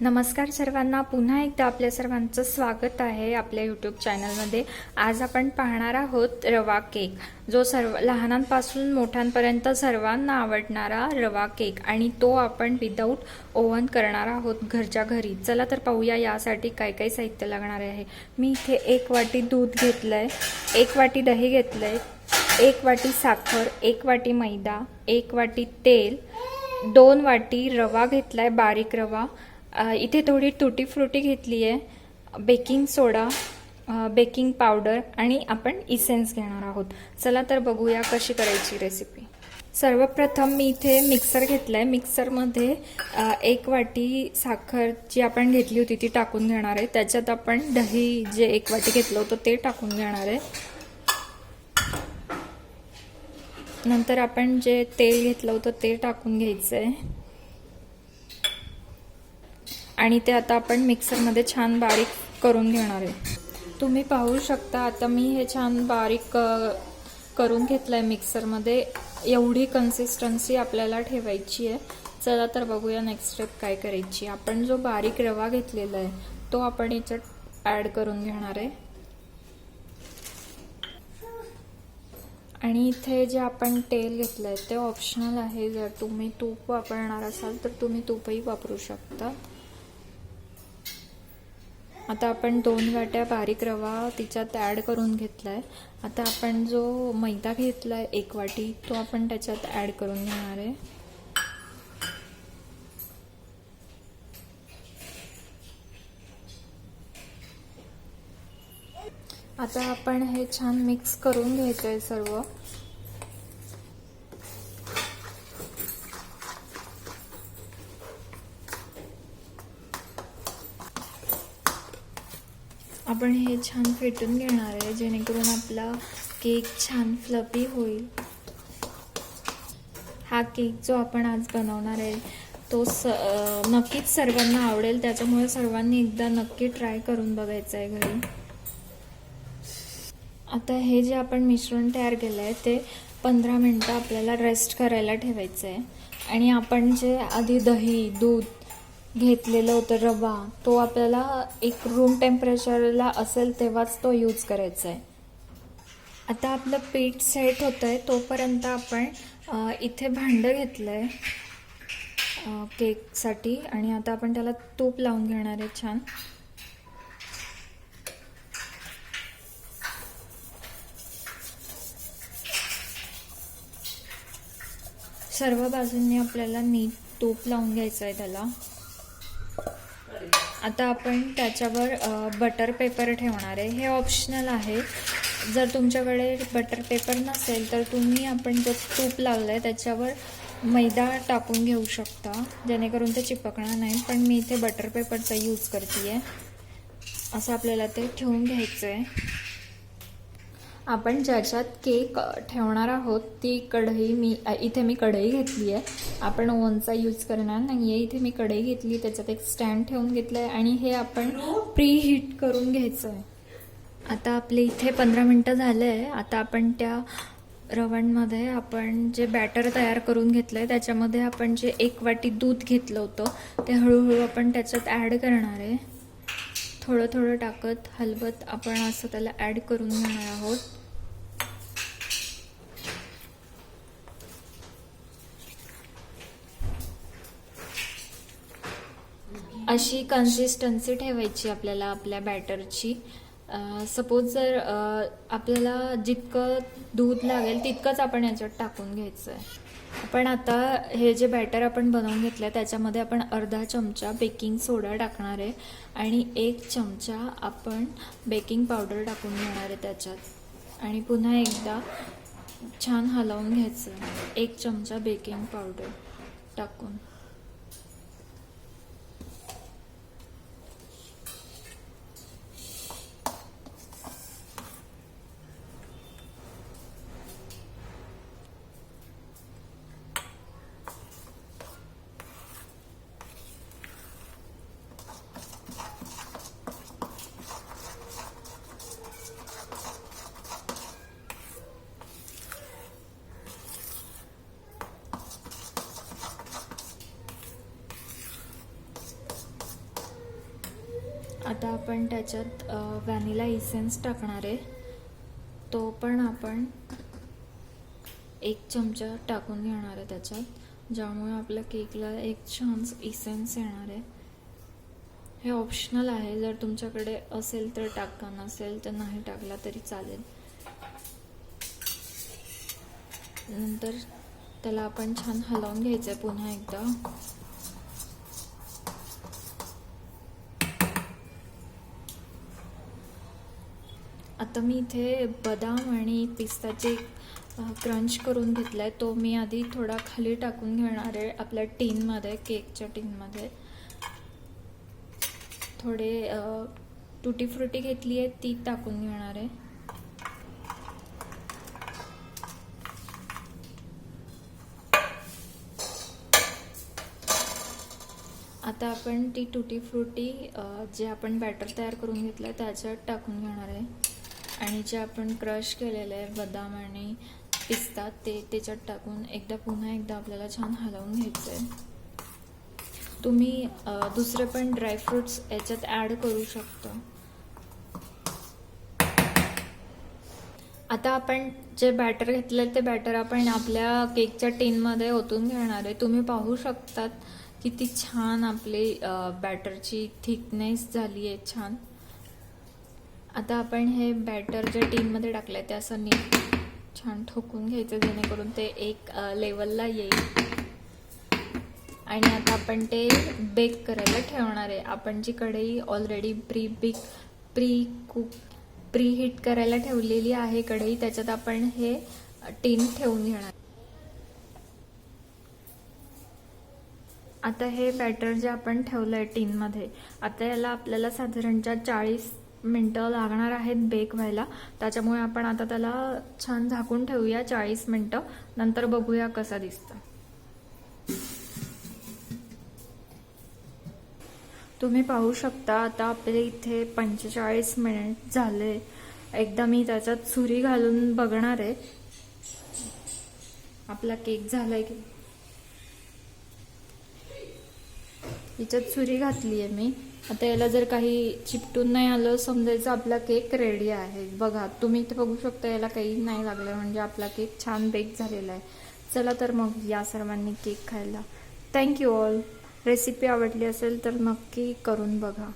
नमस्कार सर्वांना. पुन्हा एकदा आपल्या सर्वांचं स्वागत आहे आपल्या यूट्यूब चॅनलमध्ये आज आपण पाहणार आहोत रवा केक. जो सर्व लहानांपासून मोठ्यांपर्यंत सर्वांना आवडणारा रवा केक आणि तो आपण विदाऊट ओव्हन करणार आहोत घरच्या घरी. चला तर पाहूया यासाठी काय काय साहित्य लागणार आहे. मी इथे एक वाटी दूध घेतलंय एक वाटी दही घेतलंय एक वाटी साखर एक वाटी मैदा एक वाटी तेल दोन वाटी रवा घेतलाय बारीक रवा इथे थोडी तुटी फ्रुटी घेतली आहे. बेकिंग सोडा बेकिंग पावडर आणि आपण इसेन्स घेणार आहोत. चला तर बघूया कशी करायची रेसिपी सर्वप्रथम मी इथे मिक्सर घेतलाय. मिक्सरमध्ये एक वाटी साखर जी आपण घेतली होती ती टाकून घेणार आहे. त्याच्यात आपण दही जे एक वाटी घेतलं होतं ते टाकून घेणार आहे. नंतर आपण जे तेल घेतलं होतं ते टाकून घ्यायचं आहे आणि ते आता आपण मिक्सरमध्ये छान बारीक करून घेणार आहे. तुम्ही पाहू शकता आता मी हे छान बारीक करून घेतलं आहे मिक्सरमध्ये. एवढी कन्सिस्टन्सी आपल्याला ठेवायची आहे. चला तर बघूया नेक्स्ट स्टेप काय करायची. आपण जो बारीक रवा घेतलेला आहे तो आपण याच्यात ॲड करून घेणार आहे. आणि इथे जे आपण तेल घेतलं आहे ते ऑप्शनल आहे. जर तुम्ही तूप वापरणार असाल तर तुम्ही तूपही वापरू शकता. आता आपण दोन वाट्या बारीक रवा तिच्यात ॲड करून घेतला आहे आता आपण जो मैदा घेतला आहे एक वाटी तो आपण त्याच्यात ॲड करून घेणार आहे. आता आपण हे छान मिक्स करून घ्यायचं आहे सर्व. आपण हे छान फेटून घेणार आहे जेणेकरून आपला केक छान फ्लपी होईल. हा केक जो आपण आज बनवणार आहे तो स नक्कीच सर्वांना आवडेल. त्याच्यामुळे सर्वांनी एकदा नक्की ट्राय करून बघायचं आहे घरी. आता हे जे आपण मिश्रण तयार केलं आहे ते पंधरा मिनटं आपल्याला रेस्ट करायला ठेवायचं आहे आणि आपण जे आधी दही दूध घेतलेलं होतं रवा तो आपल्याला एक रूम टेम्परेचरला असेल तेव्हाच तो यूज करायचा आहे. आता आपलं पीठ सेट होतं आहे तोपर्यंत आपण इथे भांडं घेतलं आहे केकसाठी. आणि आता आपण त्याला तूप लावून घेणार आहे छान. सर्व बाजूंनी आपल्याला नीट तूप लावून घ्यायचं आहे त्याला. आता आपण त्याच्यावर बटर पेपर ठेवणार आहे. हे ऑप्शनल आहे. जर तुमच्याकडे बटर पेपर नसेल तर तुम्ही आपण जो तूप लावलं आहे त्याच्यावर मैदा टाकून घेऊ शकता. जेणेकरून ते चिपकणार नाही. पण मी इथे बटर पेपरचा यूज करते आहे असं आपल्याला ते ठेवून घ्यायचं आहे आपण ज्याच्यात केक ठेवणार आहोत ती कढई मी इथे मी कढई घेतली आहे. आपण ओव्हनचा यूज करणार नाही आहे इथे मी कढई घेतली त्याच्यात एक स्टँड ठेवून घेतलं आहे आणि हे आपण प्री हीट करून घ्यायचं आहे आता आपले इथे पंधरा मिनटं झालं आहे आता आपण त्या रवणमध्ये आपण जे बॅटर तयार करून घेतलं आहे त्याच्यामध्ये आपण जे एक वाटी दूध घेतलं होतं ते हळूहळू आपण त्याच्यात ॲड करणार आहे. थोडं थोडं टाकत हलवत आपण असं त्याला ॲड करून घेणार आहोत. अशी कन्सिस्टन्सी ठेवायची आपल्याला आपल्या बॅटरची सपोज जर आपल्याला जितकं दूध लागेल तितकंच आपण याच्यात टाकून घ्यायचं आहे आपण आता हे जे बॅटर आपण बनवून घेतलं आहे त्याच्यामध्ये आपण अर्धा चमचा बेकिंग सोडा टाकणार आहे आणि एक चमचा आपण बेकिंग पावडर टाकून घेणार आहे त्याच्यात. आणि पुन्हा एकदा छान हलवून घ्यायचं. एक चमचा बेकिंग पावडर टाकून. आता आपण त्याच्यात व्हॅनिला इसेन्स टाकणार आहे. तो पण आपण एक चमचा टाकून घेणार आहे त्याच्यात. ज्यामुळे आपल्या केकला एक छान इसेन्स येणार आहे. हे ऑप्शनल आहे. जर तुमच्याकडे असेल तर टाका नसेल तर नाही टाकला तरी चालेल. नंतर त्याला आपण छान हलवून घ्यायचं आहे पुन्हा एकदा. आता मी इथे बदाम आणि पिस्ताचे क्रंच करून घेतला आहे तो मी आधी थोडा खाली टाकून घेणार आहे आपल्या टीनमध्ये केकच्या टीनमध्ये थोडे तुटी फ्रुटी घेतली आहे ती टाकून घेणार आहे. आता आपण ती तुटी फ्रुटी जे आपण बॅटर तयार करून घेतलं आहे त्याच्यात टाकून घेणार आहे. आणि जे आपण क्रश केलेले आहे बदाम आणि पिस्ता ते त्याच्यात टाकून एकदा पुन्हा एकदा आपल्याला छान हलवून घ्यायचं आहे तुम्ही दुसरे पण ड्रायफ्रुट्स याच्यात ॲड करू शकता. आता आपण जे बॅटर घेतलं ते बॅटर आपण आपल्या केकच्या टीनमध्ये ओतून घेणार आहे. तुम्ही पाहू शकतात किती छान आपली बॅटरची थिकनेस झाली आहे छान. आता आपण हे बॅटर जे टीनमध्ये टाकलं आहे ते असं नीट छान ठोकून घ्यायचं जेणेकरून ते एक लेवलला येईल. आणि आता आपण ते बेक करायला ठेवणार आहे. आपण जी कढई already pre bake pre cook pre heat करायला ठेवलेली आहे कढई त्याच्यात आपण हे टीन ठेवून घेणार आता हे बॅटर जे आपण ठेवलं आहे टीनमध्ये आता याला आपल्याला साधारणतः चाळीस मिनटं लागणार आहेत बेक व्हायला. त्याच्यामुळे आपण आता त्याला छान झाकून ठेवूया चाळीस मिनटं. नंतर बघूया कसा दिसतं. तुम्ही पाहू शकता आता आपले इथे पंचेचाळीस मिनिट झाले. एकदा मी त्याच्यात सुरी घालून बघणार आहे. आपला केक झालाय की. हिच्यात सुरी घातली आहे मी. आता याला जर काही चिपटून नाही आलं समजायचं आपला केक रेडी आहे. बघा तुम्ही इथे बघू शकता याला काही नाही लागलं म्हणजे आपला केक छान बेक झालेला आहे. चला तर मग या सर्वांनी केक खायला. थँक्यू ऑल रेसिपी आवडली असेल तर नक्की करून बघा.